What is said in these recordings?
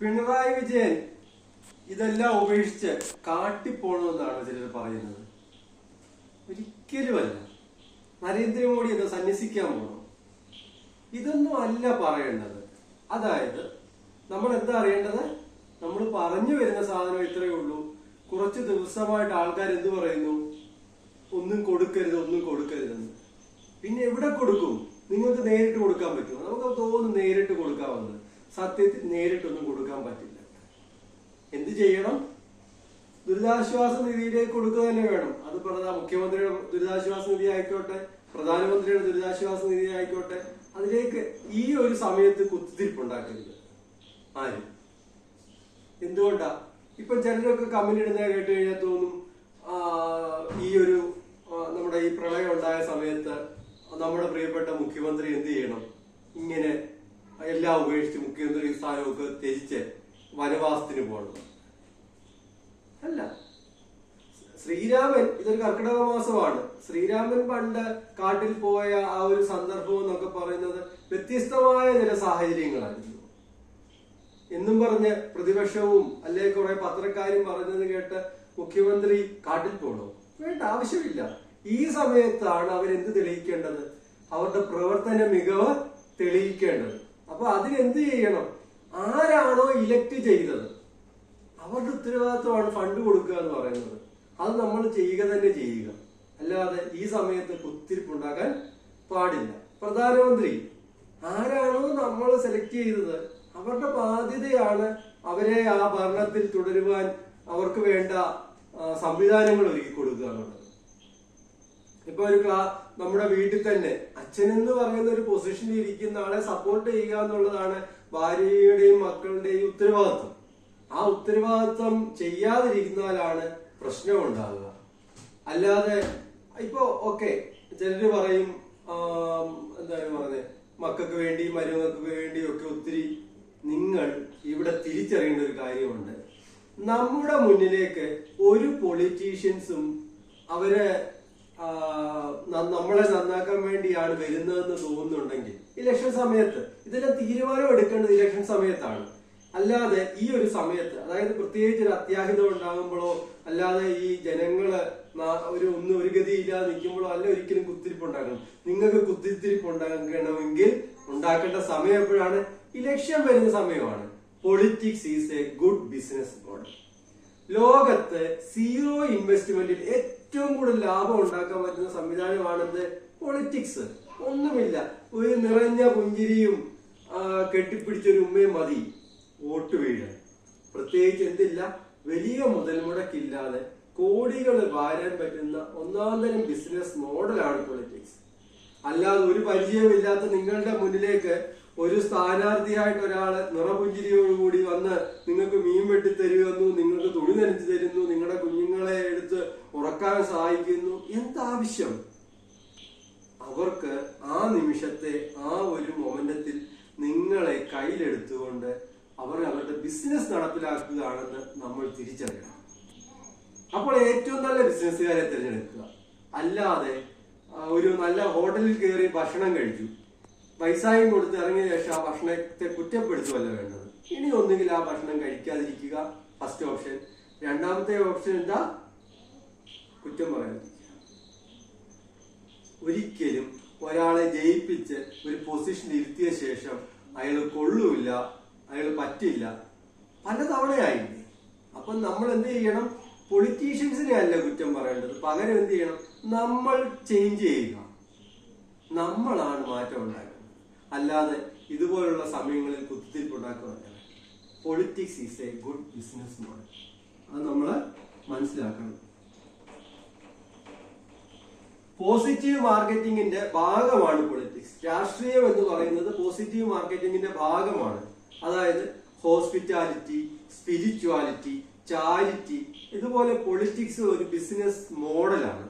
പിണറായി വിജയൻ ഇതെല്ലാം ഉപേക്ഷിച്ച് കാട്ടിപ്പോണമെന്നാണ് ചിലർ പറയുന്നത്. ഒരിക്കലുമല്ല. നരേന്ദ്രമോദി എന്ന് സന്യസിക്കാൻ പോകണം ഇതൊന്നും അല്ല പറയേണ്ടത്. അതായത് നമ്മൾ എന്താ അറിയേണ്ടത്? നമ്മൾ പറഞ്ഞു വരുന്ന സാധനം ഇത്രയേ ഉള്ളൂ. കുറച്ച് ദിവസമായിട്ട് ആൾക്കാർ എന്ത് പറയുന്നു? ഒന്നും കൊടുക്കരുത് ഒന്നും കൊടുക്കരുതെന്ന്. പിന്നെ എവിടെ കൊടുക്കും? നിങ്ങൾക്ക് നേരിട്ട് കൊടുക്കാൻ പറ്റുമോ? നമുക്ക് തോന്നുന്നു നേരിട്ട് കൊടുക്കാമെന്ന്. സത്യത്തിൽ നേരിട്ടൊന്നും കൊടുക്കാൻ പറ്റില്ല. എന്ത് ചെയ്യണം? ദുരിതാശ്വാസ നിധിയിലേക്ക് കൊടുക്കുക തന്നെ വേണം. അത് പ്രധാന മുഖ്യമന്ത്രിയുടെ ദുരിതാശ്വാസ നിധി ആയിക്കോട്ടെ പ്രധാനമന്ത്രിയുടെ ദുരിതാശ്വാസ നിധി ആയിക്കോട്ടെ അതിലേക്ക് ഈ ഒരു സമയത്ത് കുത്തിരിപ്പുണ്ടാക്കരുത് ആരും? എന്തുകൊണ്ടാ? ഇപ്പൊ ചിലരൊക്കെ കമന്റ് ഇടുന്ന കേട്ട് കഴിഞ്ഞാൽ തോന്നും ഈ ഒരു നമ്മുടെ ഈ പ്രളയം ഉണ്ടായ സമയത്ത് നമ്മുടെ പ്രിയപ്പെട്ട മുഖ്യമന്ത്രി എന്ത് ചെയ്യണം? ഇങ്ങനെ എല്ലാം ഉപേക്ഷിച്ച് മുഖ്യമന്ത്രി സ്ഥാനമൊക്കെ ത്യജിച്ച് വനവാസത്തിന് പോകണം. അല്ല. ശ്രീരാമൻ ഇതൊരു കർക്കിടക മാസമാണ്. ശ്രീരാമൻ പണ്ട് കാട്ടിൽ പോയ ആ ഒരു സന്ദർഭം എന്നൊക്കെ പറയുന്നത് വ്യത്യസ്തമായ ചില സാഹചര്യങ്ങളായിരുന്നു. എന്നും പറഞ്ഞ് പ്രതിപക്ഷവും അല്ലെ കുറെ പത്രക്കാരും പറഞ്ഞത് കേട്ട് മുഖ്യമന്ത്രി കാട്ടിൽ പോകണോ വേണ്ട ആവശ്യമില്ല. ഈ സമയത്താണ് അവരെന്ത് തെളിയിക്കേണ്ടത്? അവരുടെ പ്രവർത്തന മികവ് തെളിയിക്കേണ്ടത്. അപ്പൊ അതിനെന്ത് ചെയ്യണം? ആരാണോ ഇലക്ട് ചെയ്തത്? അവരുടെ ഉത്തരവാദിത്വമാണ് ഫണ്ട് കൊടുക്കുക എന്ന് പറയുന്നത്. അത് നമ്മൾ ചെയ്യുക തന്നെ ചെയ്യുക. അല്ലാതെ ഈ സമയത്ത് കുത്തിരിപ്പുണ്ടാക്കാൻ പാടില്ല. പ്രധാനമന്ത്രി ആരാണോ നമ്മൾ സെലക്ട് ചെയ്തത്? അവരുടെ ബാധ്യതയാണ് അവരെ ആ ഭരണത്തിൽ തുടരുവാൻ അവർക്ക് വേണ്ട സംവിധാനങ്ങൾ ഒരുക്കി കൊടുക്കുക എന്നുള്ളത്. ഇപ്പൊ ഒരു ക്ലാ- നമ്മുടെ വീട്ടിൽ തന്നെ അച്ഛൻ എന്ന് പറയുന്ന ഒരു പൊസിഷനിൽ ഇരിക്കുന്ന ആളെ സപ്പോർട്ട് ചെയ്യുക എന്നുള്ളതാണ് ഭാര്യയുടെയും മക്കളുടെയും ഉത്തരവാദിത്വം. ആ ഉത്തരവാദിത്വം ചെയ്യാതിരിക്കുന്നാലാണ് പ്രശ്നം ഉണ്ടാകുക അല്ലാതെ ഇപ്പോ ഓക്കെ ചിലര് പറയും എന്താണ് പറഞ്ഞത് മക്കൾക്ക് വേണ്ടി മരുമക്കൾക്ക് വേണ്ടി ഒക്കെ ഒത്തിരി നിങ്ങൾ ഇവിടെ തിരിച്ചറിയേണ്ട ഒരു കാര്യമുണ്ട്. നമ്മുടെ മുന്നിലേക്ക് ഒരു പൊളിറ്റീഷ്യൻസും അവർ നമ്മളെ നന്നാക്കാൻ വേണ്ടിയാണ് വരുന്നതെന്ന് തോന്നുന്നുണ്ടെങ്കിൽ ഇലക്ഷൻ സമയത്ത് ഇതെല്ലാം തീരുമാനം എടുക്കേണ്ടത് ഇലക്ഷൻ സമയത്താണ്. അല്ലാതെ ഈ ഒരു സമയത്ത് അതായത് പ്രത്യേകിച്ച് ഒരു അത്യാഹിതം ഉണ്ടാകുമ്പോഴോ അല്ലാതെ ഈ ജനങ്ങൾ ഒരു ഒന്നും ഒരു ഗതി ഇല്ലാതെ നിൽക്കുമ്പോഴോ അല്ല ഒരിക്കലും കുത്തിരിപ്പ് ഉണ്ടാക്കണം നിങ്ങൾക്ക് കുത്തിരിപ്പ് ഉണ്ടാക്കണമെങ്കിൽ ഉണ്ടാക്കേണ്ട സമയം എപ്പോഴാണ്? ഇലക്ഷൻ വരുന്ന സമയമാണ്. Politics is a good business model ലോകത്ത് സീറോ ഇൻവെസ്റ്റ്മെന്റിൽ ഏറ്റവും കൂടുതൽ ലാഭം ഉണ്ടാക്കാൻ പറ്റുന്ന സംവിധാനമാണെന്ത്? പൊളിറ്റിക്സ് ഒന്നുമില്ല. ഒരു നിറഞ്ഞ പുഞ്ചിരിയും കെട്ടിപ്പിടിച്ച കെട്ടിപ്പിടിച്ചൊരു ഉമ്മയും മതി. വോട്ട് വീഴാൻ പ്രത്യേകിച്ച് എന്തില്ല? വലിയ മുതൽ മുടക്കില്ലാതെ കോടികൾ വാരാൻ പറ്റുന്ന ഒന്നാം തരം ബിസിനസ് മോഡലാണ് പൊളിറ്റിക്സ് അല്ലാതെ ഒരു പരിചയമില്ലാത്ത നിങ്ങളുടെ മുന്നിലേക്ക് ഒരു സ്ഥാനാർത്ഥിയായിട്ട് ഒരാൾ നിറപുഞ്ചിരിയോടുകൂടി വന്ന് നിങ്ങൾക്ക് മീൻ വെട്ടി തരുമെന്നു നിങ്ങൾക്ക് തുണി നനച്ചു തരുന്നു നിങ്ങളുടെ കുഞ്ഞുങ്ങളെ എടുത്ത് ഉറക്കാൻ സഹായിക്കുന്നു. എന്താവശ്യം അവർക്ക് ആ നിമിഷത്തെ ആ ഒരു മൊമെന്റത്തിൽ നിങ്ങളെ കയ്യിലെടുത്തുകൊണ്ട് അവർ അവരുടെ ബിസിനസ് നടപ്പിലാക്കുകയാണെന്ന് നമ്മൾ തിരിച്ചറിയണം. അപ്പോൾ ഏറ്റവും നല്ല ബിസിനസ്സുകാരെ തിരഞ്ഞെടുക്കുക. അല്ലാതെ ഒരു നല്ല ഹോട്ടലിൽ കയറി ഭക്ഷണം കഴിച്ചു. പൈസയും കൊടുത്ത് ഇറങ്ങിയ ശേഷം ആ ഭക്ഷണത്തെ കുറ്റപ്പെടുത്തുമല്ല വേണ്ടത്. ഇനി ഒന്നുകിൽ ആ ഭക്ഷണം കഴിക്കാതിരിക്കുക. ഫസ്റ്റ് ഓപ്ഷൻ രണ്ടാമത്തെ ഓപ്ഷൻ എന്താ? കുറ്റം പറയാതിരിക്കുക ഒരിക്കലും ഒരാളെ ജയിപ്പിച്ച് ഒരു പൊസിഷൻ ഇരുത്തിയ ശേഷം അയാൾ കൊള്ളൂല്ല അയാൾ പറ്റില്ല. പല തവണയായില്ലേ അപ്പൊ നമ്മൾ എന്ത് ചെയ്യണം? പൊളിറ്റീഷ്യൻസിനെ അല്ല കുറ്റം പറയേണ്ടത്. പകരം എന്ത് ചെയ്യണം? നമ്മൾ ചേഞ്ച് ചെയ്യുക. നമ്മളാണ് മാറ്റം ഉണ്ടാക്കുന്നത് അല്ലാതെ ഇതുപോലുള്ള സമയങ്ങളിൽ കുത്തിരിപ്പുണ്ടാക്കുകയല്ല politics is a good business model അത് നമ്മൾ മനസ്സിലാക്കണം. പോസിറ്റീവ് മാർക്കറ്റിംഗിന്റെ ഭാഗമാണ് പൊളിറ്റിക്സ് രാഷ്ട്രീയം എന്ന് പറയുന്നത് പോസിറ്റീവ് മാർക്കറ്റിംഗിന്റെ ഭാഗമാണ്. അതായത് ഹോസ്പിറ്റാലിറ്റി സ്പിരിച്വാലിറ്റി ചാരിറ്റി. ഇതുപോലെ പൊളിറ്റിക്സ് ഒരു ബിസിനസ് മോഡലാണ്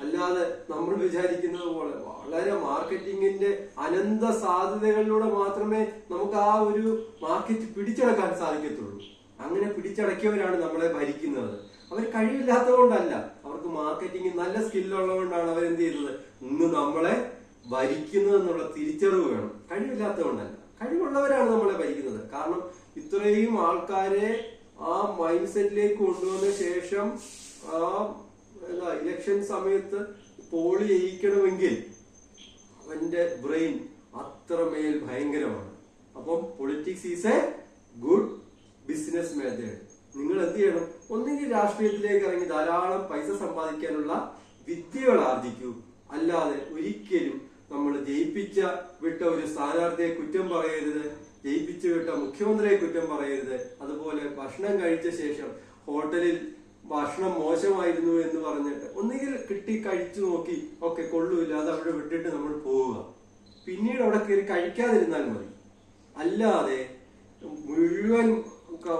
അല്ലാതെ നമ്മൾ വിചാരിക്കുന്നത് പോലെ വളരെ മാർക്കറ്റിംഗിന്റെ അനന്ത സാധ്യതകളിലൂടെ മാത്രമേ നമുക്ക് ആ ഒരു മാർക്കറ്റ് പിടിച്ചടക്കാൻ സാധിക്കത്തുള്ളൂ. അങ്ങനെ പിടിച്ചടക്കിയവരാണ് നമ്മളെ ഭരിക്കുന്നത്. അവർ കഴിവില്ലാത്തതുകൊണ്ടല്ല. അവർക്ക് മാർക്കറ്റിംഗ് നല്ല സ്കില്ലുള്ളതുകൊണ്ടാണ് അവർ എന്ത് ചെയ്തത് ഇന്ന് നമ്മളെ ഭരിക്കുന്നത് എന്നുള്ള തിരിച്ചറിവ് വേണം. കഴിവില്ലാത്തതുകൊണ്ടല്ല. കഴിവുള്ളവരാണ് നമ്മളെ ഭരിക്കുന്നത്. കാരണം ഇത്രയും ആൾക്കാരെ ആ മൈൻഡ് സെറ്റിലേക്ക് കൊണ്ടുവന്ന ശേഷം ആ ഇലക്ഷൻ സമയത്ത് പോളി ജയിക്കണമെങ്കിൽ അവന്റെ ബ്രെയിൻ അത്രമേൽ ഭയങ്കരമാണ്. അപ്പം politics is a good business method നിങ്ങൾ എന്ത് ചെയ്യണം? ഒന്നുകിൽ രാഷ്ട്രീയത്തിലേക്ക് ഇറങ്ങി ധാരാളം പൈസ സമ്പാദിക്കാനുള്ള വിദ്യകൾ ആർജിക്കൂ. അല്ലാതെ ഒരിക്കലും നമ്മൾ ജയിപ്പിച്ച വിട്ട ഒരു സ്ഥാനാർത്ഥിയെ കുറ്റം പറയരുത്. ജയിപ്പിച്ചു വിട്ട മുഖ്യമന്ത്രിയെ കുറ്റം പറയരുത്. അതുപോലെ ഭക്ഷണം കഴിച്ച ശേഷം ഹോട്ടലിൽ ഭക്ഷണം മോശമായിരുന്നു എന്ന് പറഞ്ഞിട്ട് ഒന്നുകിൽ കിട്ടി കഴിച്ചു നോക്കി ഒക്കെ കൊള്ളൂല്ല അത് അവിടെ വിട്ടിട്ട് നമ്മൾ പോവുക. പിന്നീട് അവിടെ കയറി കഴിക്കാതിരുന്നാൽ മതി. അല്ലാതെ മുഴുവൻ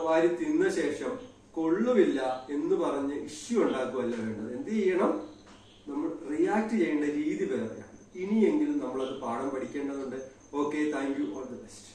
വാരി തിന്ന ശേഷം കൊള്ളുവില്ല എന്ന് പറഞ്ഞ് ഇഷ്യൂ ഉണ്ടാക്കുകയല്ല വേണ്ടത്. എന്ത് ചെയ്യണം? നമ്മൾ റിയാക്ട് ചെയ്യേണ്ട രീതി വേറെയാണ്. ഇനിയെങ്കിലും നമ്മളത് പാഠം പഠിക്കേണ്ടതുണ്ട്. Okay thank you all the best